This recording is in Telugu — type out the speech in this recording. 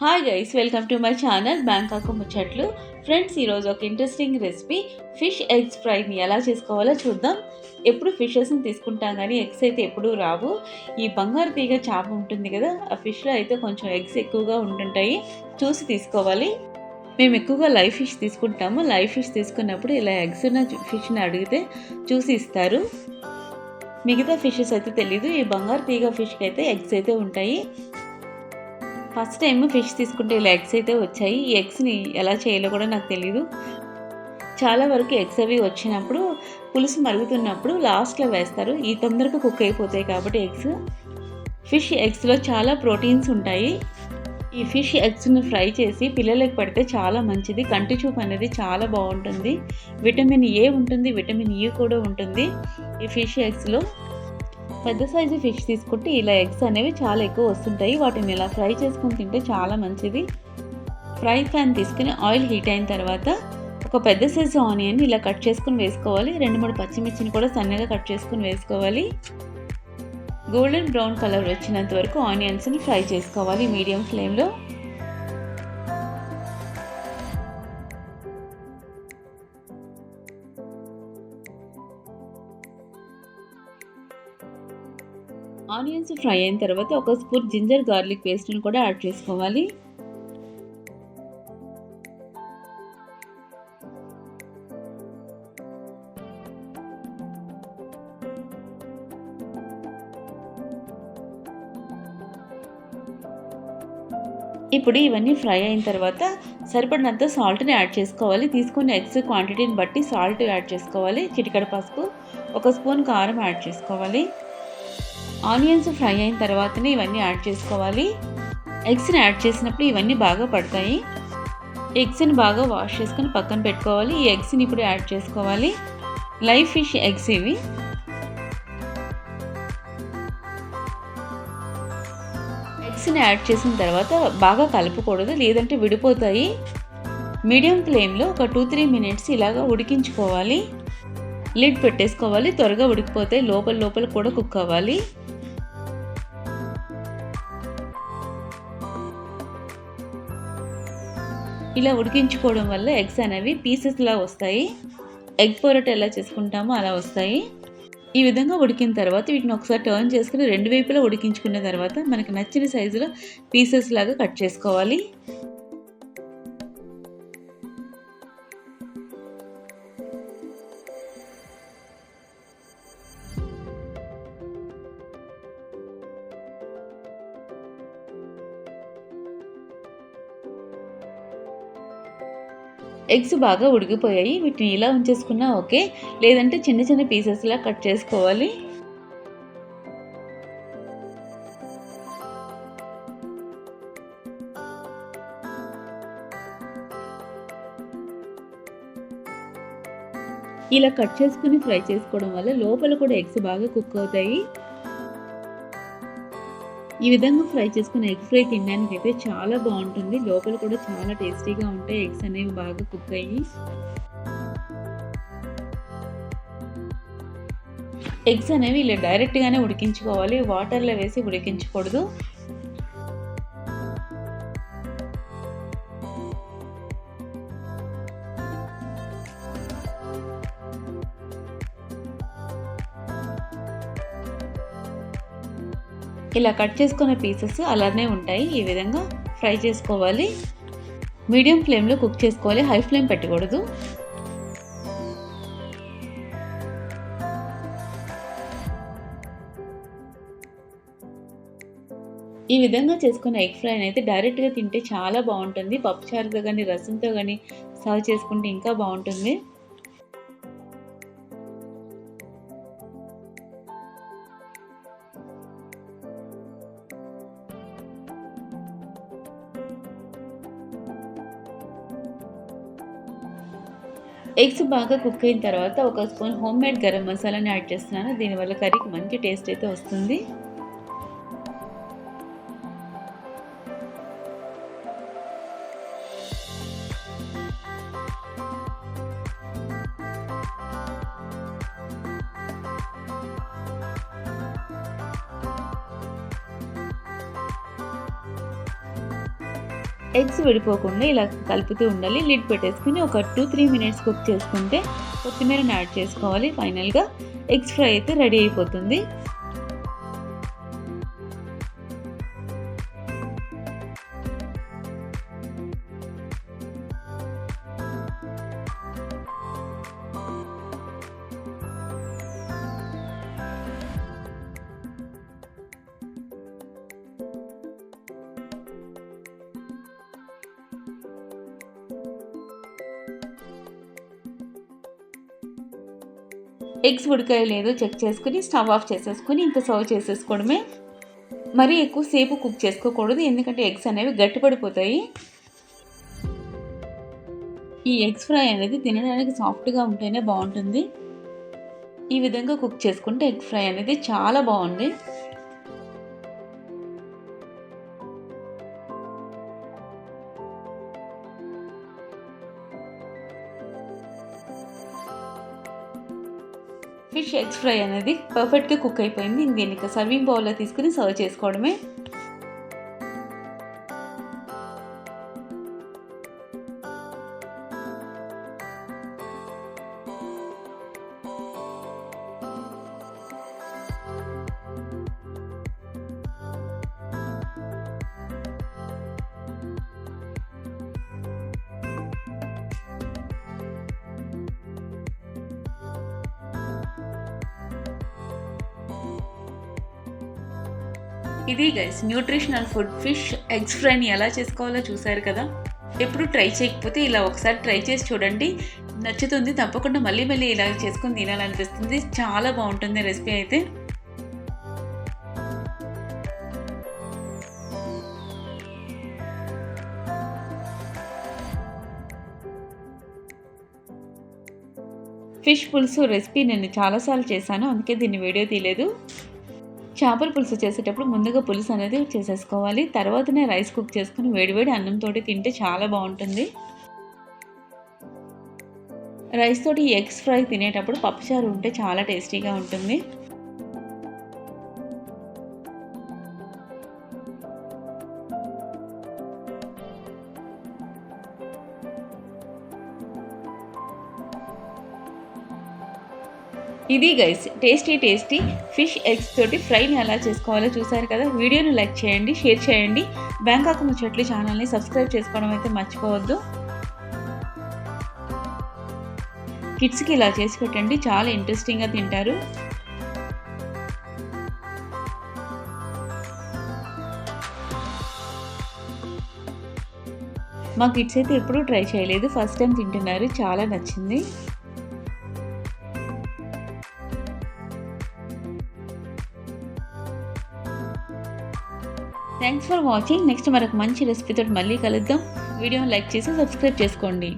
Hi guys welcome to my channel Bangkok ముచ్చట్లు ఫ్రెండ్స్ ఈరోజు ఒక ఇంట్రెస్టింగ్ రెసిపీ ఫిష్ ఎగ్స్ ఫ్రైని ఎలా చేసుకోవాలో చూద్దాం. ఎప్పుడు ఫిషెస్ని తీసుకుంటాం కానీ ఎగ్స్ అయితే ఎప్పుడూ రావు. ఈ బంగారు తీగ చేప ఉంటుంది కదా ఆ ఫిష్లో అయితే కొంచెం ఎగ్స్ ఎక్కువగా ఉంటుంటాయి చూసి తీసుకోవాలి. మేము ఎక్కువగా లైవ్ ఫిష్ తీసుకుంటాము. లైవ్ ఫిష్ తీసుకున్నప్పుడు ఇలా ఎగ్స్ ఉన్న ఫిష్ని అడిగితే చూసి ఇస్తారు. మిగతా ఫిషెస్ అయితే తెలీదు. ఈ బంగారు తీగ ఫిష్కి అయితే ఎగ్స్ అయితే ఉంటాయి. ఫస్ట్ టైం ఫిష్ తీసుకుంటే ఇలా ఎగ్స్ అయితే వచ్చాయి. ఈ ఎగ్స్ని ఎలా చేయాలో కూడా నాకు తెలియదు చాలా వరకు ఎగ్స్ అవి వచ్చినప్పుడు పులుసు మరుగుతున్నప్పుడు లాస్ట్లో వేస్తారు. ఈ తొందరగా కుక్ అయిపోతాయి కాబట్టి ఎగ్స్ ఫిష్ ఎగ్స్లో చాలా ప్రోటీన్స్ ఉంటాయి. ఈ ఫిష్ ఎగ్స్ని ఫ్రై చేసి పిల్లలకు పెడితే చాలా మంచిది. కంటి చూపు అనేది చాలా బాగుంటుంది. విటమిన్ ఏ ఉంటుంది విటమిన్ ఈ e కూడా ఉంటుంది. ఈ ఫిష్ ఎగ్స్లో పెద్ద సైజు ఫిష్ తీసుకుంటే ఇలా ఎగ్స్ అనేవి చాలా ఎక్కువ వస్తుంటాయి. వాటిని ఇలా ఫ్రై చేసుకుని తింటే చాలా మంచిది. ఫ్రై ప్యాన్ తీసుకుని ఆయిల్ హీట్ అయిన తర్వాత ఒక పెద్ద సైజు ఆనియన్ ఇలా కట్ చేసుకుని వేసుకోవాలి. రెండు మూడు పచ్చిమిర్చిని కూడా సన్నగా కట్ చేసుకుని వేసుకోవాలి. గోల్డెన్ బ్రౌన్ కలర్ వచ్చినంత వరకు ఆనియన్స్ని ఫ్రై చేసుకోవాలి మీడియం ఫ్లేమ్లో. ఆనియన్స్ ఫ్రై అయిన తర్వాత ఒక స్పూన్ జింజర్ గార్లిక్ పేస్ట్ని కూడా యాడ్ చేసుకోవాలి. ఇప్పుడు ఇవన్నీ ఫ్రై అయిన తర్వాత సరిపడినంత సాల్ట్ని యాడ్ చేసుకోవాలి. తీసుకున్న ఎగ్స్ క్వాంటిటీని బట్టి సాల్ట్ యాడ్ చేసుకోవాలి. చిటికడ పసుపు ఒక స్పూన్ కారం యాడ్ చేసుకోవాలి. ఆనియన్స్ ఫ్రై అయిన తర్వాతనే ఇవన్నీ యాడ్ చేసుకోవాలి. ఎగ్స్ని యాడ్ చేసినప్పుడు ఇవన్నీ బాగా పడతాయి. ఎగ్స్ని బాగా వాష్ చేసుకొని పక్కన పెట్టుకోవాలి. ఈ ఎగ్స్ని ఇప్పుడు యాడ్ చేసుకోవాలి. లైవ్ ఫిష్ ఎగ్స్ ఇవి. ఎగ్స్ని యాడ్ చేసిన తర్వాత బాగా కలపకూడదు లేదంటే విడిపోతాయి. మీడియం ఫ్లేమ్లో ఒక టూ త్రీ మినిట్స్ ఇలాగా ఉడికించుకోవాలి. లిడ్ పెట్టేసుకోవాలి. త్వరగా ఉడికిపోతే లోపల లోపల కూడా కుక్ అవ్వాలి. ఇలా ఉడికించుకోవడం వల్ల ఎగ్స్ అనేవి పీసెస్లా వస్తాయి. ఎగ్ పొరట ఎలా చేసుకుంటామో అలా వస్తాయి. ఈ విధంగా ఉడికిన తర్వాత వీటిని ఒకసారి టర్న్ చేసుకుని రెండు వైపులా ఉడికించుకున్న తర్వాత మనకి నచ్చిన సైజులో పీసెస్ లాగా కట్ చేసుకోవాలి. ఎగ్స్ బాగా ఉడికిపోయాయి. వీటిని ఇలా ఉంచేసుకున్నా ఓకే. లేదంటే చిన్న చిన్న పీసెస్లా కట్ చేసుకోవాలి. ఇలా కట్ చేసుకుని ఫ్రై చేసుకోవడం వల్ల లోపల కూడా ఎగ్స్ బాగా కుక్ అవుతాయి. ఈ విధంగా ఫ్రై చేసుకున్న ఎగ్ ఫ్రై తినడానికి అయితే చాలా బాగుంటుంది. లోపల కూడా చాలా టేస్టీగా ఉంటాయి. ఎగ్స్ అనేవి బాగా కుక్ అయ్యి. ఎగ్స్ అనేవి ఇలా డైరెక్ట్గానే ఉడికించుకోవాలి. వాటర్లో వేసి ఉడికించకూడదు. ఇలా కట్ చేసుకున్న పీసెస్ అలానే ఉంటాయి. ఈ విధంగా ఫ్రై చేసుకోవాలి. మీడియం ఫ్లేమ్లో కుక్ చేసుకోవాలి. హై ఫ్లేమ్ పెట్టకూడదు. ఈ విధంగా చేసుకున్న ఎగ్ ఫ్రైని అయితే డైరెక్ట్గా తింటే చాలా బాగుంటుంది. పప్పుచారుతో కానీ రసంతో కానీ సర్వ్ చేసుకుంటే ఇంకా బాగుంటుంది. ఎగ్స్ బాగా కుక్ అయిన తర్వాత ఒక స్పూన్ హోమ్ మేడ్ గరం మసాలాని యాడ్ చేస్తున్నాను. దీనివల్ల కర్రీకి మంచి టేస్ట్ అయితే వస్తుంది. ఎగ్స్ విడిపోకుండా ఇలా కలుపుతూ ఉండాలి. లిడ్ పెట్టేసుకుని ఒక టూ త్రీ మినిట్స్ కుక్ చేసుకుంటే కొత్తిమీరని యాడ్ చేసుకోవాలి. ఫైనల్గా ఎగ్స్ ఫ్రై అయితే రెడీ అయిపోతుంది. ఎగ్స్ ఉడికాయ లేదో చెక్ చేసుకుని స్టవ్ ఆఫ్ చేసేసుకుని ఇంకా సర్వ్ చేసేసుకోవడమే. మరీ ఎక్కువసేపు కుక్ చేసుకోకూడదు ఎందుకంటే ఎగ్స్ అనేవి గట్టిపడిపోతాయి. ఈ ఎగ్స్ ఫ్రై అనేది తినడానికి సాఫ్ట్గా ఉంటేనే బాగుంటుంది. ఈ విధంగా కుక్ చేసుకుంటే ఎగ్ ఫ్రై అనేది చాలా బాగుంది. ఫిష్ ఎగ్స్ ఫ్రై అనేది పర్ఫెక్ట్గా కుక్ అయిపోయింది. దీన్ని సర్వింగ్ బౌల్లో తీసుకుని సర్వ్ చేసుకోవడమే ఇది guys nutritional food fish eggs ఫ్రైని ఎలా చేసుకోవాలో చూసారు కదా? ఎప్పుడు ట్రై చేయకపోతే ఇలా ఒకసారి ట్రై చేసి చూడండి. నచ్చుతుంది తప్పకుండా మళ్ళీ మళ్ళీ ఇలా చేసుకుని తినాలనిపిస్తుంది. చాలా బాగుంటుంది రెసిపీ అయితే. ఫిష్ పులుసు రెసిపీ నేను చాలాసార్లు చేశాను అందుకే దీన్ని వీడియో తీయలేదు. చేపల పులుసు చేసేటప్పుడు ముందుగా పులుసు అనేది చేసేసుకోవాలి. తర్వాతనే రైస్ కుక్ చేసుకుని వేడివేడి అన్నంతో తింటే చాలా బాగుంటుంది. రైస్ తోటి ఎగ్స్ ఫ్రై తినేటప్పుడు పప్పుచారు ఉంటే చాలా టేస్టీగా ఉంటుంది. ఇది guys tasty tasty fish eggs తోటి ఫ్రైని ఎలా చేసుకోవాలో చూసారు కదా. వీడియోని లైక్ చేయండి షేర్ చేయండి. బ్యాంకాక్ ముచ్చట్లు ఛానల్ని సబ్స్క్రైబ్ చేసుకోవడం అయితే మర్చిపోవద్దు. కిడ్స్కి ఇలా చేసి పెట్టండి చాలా ఇంట్రెస్టింగ్గా తింటారు. మా కిడ్స్ అయితే ఎప్పుడూ ట్రై చేయలేదు ఫస్ట్ టైం తింటున్నారు చాలా నచ్చింది. థ్యాంక్స్ ఫర్ వాచింగ్ నెక్స్ట్ మరొక మంచి రెసిపీతో మళ్ళీ కలుద్దాం. వీడియోని లైక్ చేసి సబ్స్క్రైబ్ చేసుకోండి.